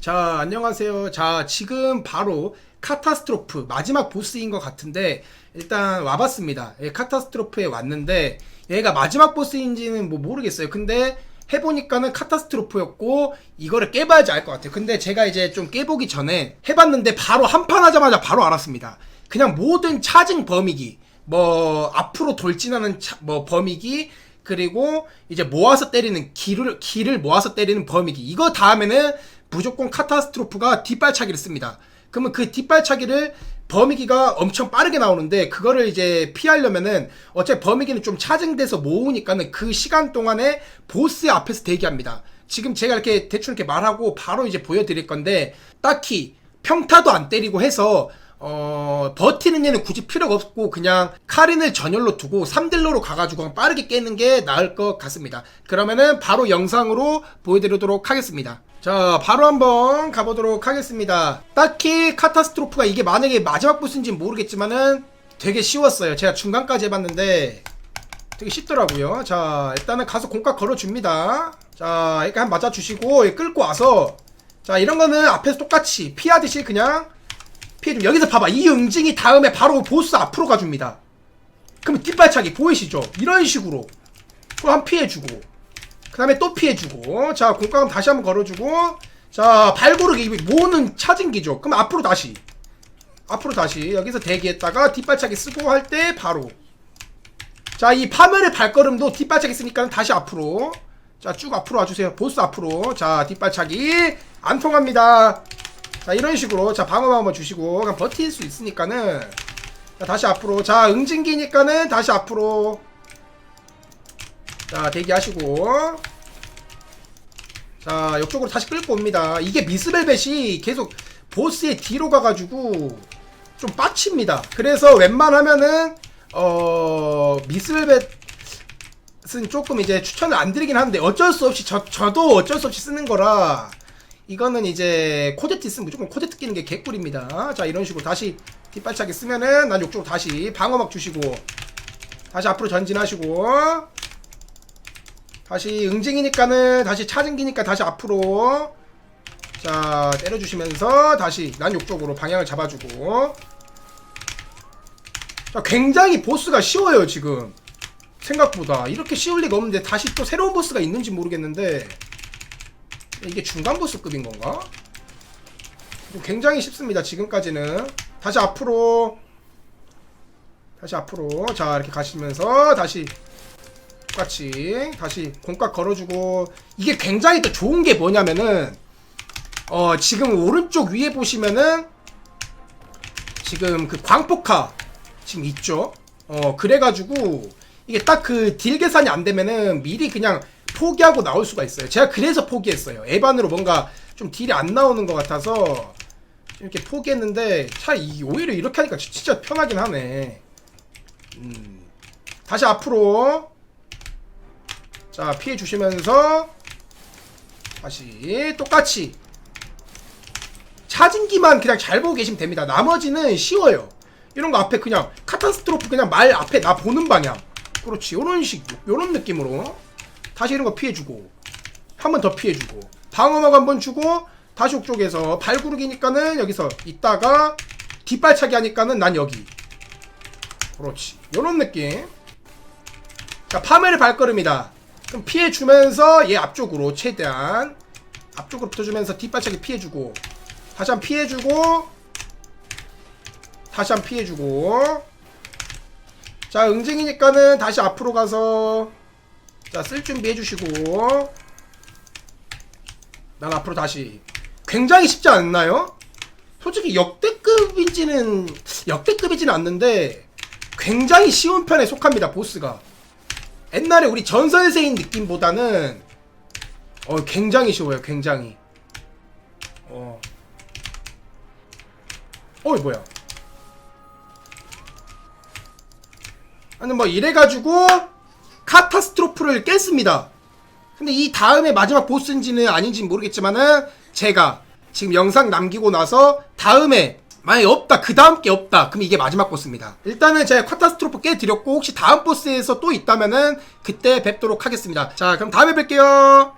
자, 안녕하세요. 자, 지금 바로 카타스트로프 마지막 보스인 것 같은데 일단 와봤습니다. 예, 카타스트로프에 왔는데 얘가 마지막 보스인지는 뭐 모르겠어요. 근데 해보니까는 카타스트로프였고 이거를 깨봐야지 알 것 같아요. 근데 제가 이제 좀 깨보기 전에 해봤는데 바로 한판 하자마자 바로 알았습니다. 그냥 모든 차징 범위기 뭐 앞으로 돌진하는 차- 뭐 범위기 그리고 이제 모아서 때리는 기를 기를 모아서 때리는 범위기 이거 다음에는 무조건 카타스트로프가 뒷발차기를 씁니다. 그러면 그 뒷발차기를 범위기가 엄청 빠르게 나오는데 그거를 이제 피하려면은 어차피 범위기는 좀 차징돼서 모으니까는 그 시간 동안에 보스 앞에서 대기합니다. 지금 제가 이렇게 대충 이렇게 말하고 바로 이제 보여드릴 건데 딱히 평타도 안 때리고 해서 어, 버티는 얘는 굳이 필요가 없고 그냥 카린을 전열로 두고 3딜러로 가가지고 빠르게 깨는 게 나을 것 같습니다. 그러면은 바로 영상으로 보여드리도록 하겠습니다. 자, 바로 한번 가보도록 하겠습니다. 딱히 카타스트로프가 이게 만약에 마지막 보스인지 모르겠지만은 되게 쉬웠어요. 제가 중간까지 해봤는데 되게 쉽더라고요. 자, 일단은 가서 공각 걸어줍니다. 자, 이렇게 한번 맞아주시고, 끌고 와서, 자, 이런 거는 앞에서 똑같이 피하듯이 그냥 피해주면 여기서 봐봐. 이 응징이 다음에 바로 보스 앞으로 가줍니다. 그러면 뒷발차기 보이시죠? 이런 식으로. 그럼 한 피해주고. 그 다음에 또 피해주고. 자, 공각은 다시 한번 걸어주고. 자, 발고르기 모으는 차징기죠. 그럼 앞으로 다시. 앞으로 다시. 여기서 대기했다가 뒷발차기 쓰고 할 때 바로. 자, 이 파멸의 발걸음도 뒷발차기 쓰니까 다시 앞으로. 자, 쭉 앞으로 와주세요. 보스 앞으로. 자, 뒷발차기. 안 통합니다. 자, 이런 식으로. 자, 방어만 한번 주시고. 그냥 버틸 수 있으니까는. 자, 다시 앞으로. 자, 응징기니까는 다시 앞으로. 자, 대기하시고. 자, 이쪽으로 다시 끌고 옵니다. 이게 미스벨벳이 계속 보스의 뒤로 가가지고 좀 빡칩니다. 그래서 웬만하면은 어 미스벨벳은 조금 이제 추천을 안 드리긴 하는데 어쩔 수 없이 저 저도 어쩔 수 없이 쓰는 거라 이거는 이제 코데트 쓰면 무조건 코데트 끼는 게 개꿀입니다. 자 이런 식으로 다시 뒷발차기 쓰면은 난 이쪽으로 다시 방어막 주시고 다시 앞으로 전진하시고 다시 응징이니까는 다시 차징기니까 다시 앞으로. 자 때려주시면서 다시 난 욕 쪽으로 방향을 잡아주고. 자, 굉장히 보스가 쉬워요 지금. 생각보다. 이렇게 쉬울 리가 없는데 다시 또 새로운 보스가 있는지 모르겠는데 이게 중간 보스급인 건가? 굉장히 쉽습니다 지금까지는. 다시 앞으로. 다시 앞으로. 자 이렇게 가시면서 다시 똑같이 다시 공각 걸어주고 이게 굉장히 또 좋은 게 뭐냐면은 어 지금 오른쪽 위에 보시면은 지금 그 광폭화 지금 있죠? 어 그래가지고 이게 딱 그 딜 계산이 안 되면은 미리 그냥 포기하고 나올 수가 있어요. 제가 그래서 포기했어요. 에반으로 뭔가 좀 딜이 안 나오는 것 같아서 이렇게 포기했는데 차 이- 오히려 이렇게 하니까 지- 진짜 편하긴 하네. 음. 다시 앞으로 자 피해 주시면서 다시 똑같이 차진기만 그냥 잘 보고 계시면 됩니다. 나머지는 쉬워요. 이런 거 앞에 그냥 카타스트로프 그냥 말 앞에 나 보는 방향. 그렇지. 요런 식 요런 느낌으로 다시 이런 거 피해주고 한 번 더 피해주고 방어막 한 번 주고 다시 옥쪽에서 발구르기니까는 여기서 있다가 뒷발차기 하니까는 난 여기. 그렇지. 요런 느낌. 자 파멸의 발걸음이다 그럼 피해주면서 얘 앞쪽으로 최대한 앞쪽으로 붙어주면서 뒷발차기 피해주고 다시 한번 피해주고 다시 한번 피해주고 자 응징이니까는 다시 앞으로 가서 자 쓸 준비 해주시고 난 앞으로 다시 굉장히 쉽지 않나요? 솔직히 역대급인지는 역대급이지는 않는데 굉장히 쉬운 편에 속합니다 보스가 옛날에 우리 전설의 세인 느낌보다는 어 굉장히 쉬워요 굉장히. 어. 어이 뭐야. 아니 뭐 이래가지고 카타스트로프를 깼습니다. 근데 이 다음에 마지막 보스인지는 아닌지 는 모르겠지만은 제가 지금 영상 남기고 나서 다음에 만약에 없다 그 다음 게 없다 그럼 이게 마지막 보스입니다. 일단은 제가 카타스트로프 깨드렸고 혹시 다음 보스에서 또 있다면은 그때 뵙도록 하겠습니다. 자 그럼 다음에 뵐게요